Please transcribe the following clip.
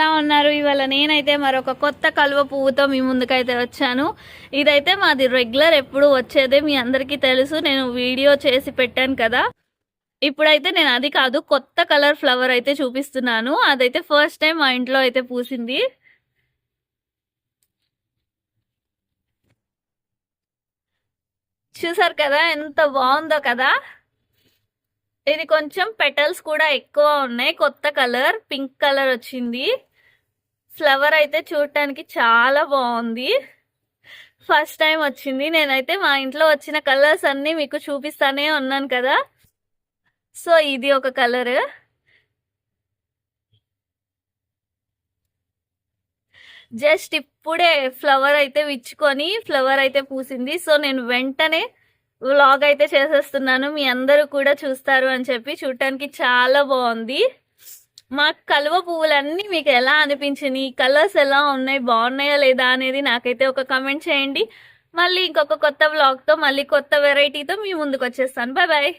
ఎలా ఉన్నారు? ఇవాళ నేనైతే మరొక కొత్త కలువ పువ్వుతో మీ ముందుకైతే వచ్చాను. ఇదైతే మాది రెగ్యులర్ ఎప్పుడు వచ్చేదే మీ అందరికీ తెలుసు. నేను వీడియో చేసి పెట్టాను కదా. ఇప్పుడైతే నేను అది కాదు కొత్త కలర్ ఫ్లవర్ అయితే చూపిస్తున్నాను. అదైతే ఫస్ట్ టైం మా ఇంట్లో అయితే పూసింది. చూసారు కదా ఎంత బాగుందో కదా. ఇది కొంచెం పెటల్స్ కూడా ఎక్కువ ఉన్నాయి. కొత్త కలర్ పింక్ కలర్ వచ్చింది. ఫ్లవర్ అయితే చూడటానికి చాలా బాగుంది. ఫస్ట్ టైం వచ్చింది. నేనైతే మా ఇంట్లో వచ్చిన కలర్స్ అన్నీ మీకు చూపిస్తానే ఉన్నాను కదా. సో ఇది ఒక కలర్ జస్ట్ ఇప్పుడే ఫ్లవర్ అయితే విచ్చుకొని ఫ్లవర్ అయితే పూసింది. సో నేను వెంటనే వ్లాగ్ అయితే చేసేస్తున్నాను. మీ అందరూ కూడా చూస్తారు అని చెప్పి చూడటానికి చాలా బాగుంది. మా కలువ పువ్వులన్నీ మీకు ఎలా అనిపించినాయి? కలర్స్ ఎలా ఉన్నాయి? బాగున్నాయా లేదా అనేది నాకైతే ఒక కమెంట్ చేయండి. మళ్ళీ ఇంకొక కొత్త వ్లాగ్తో మళ్ళీ కొత్త వెరైటీతో మీ ముందుకు వచ్చేస్తాను. Bye bye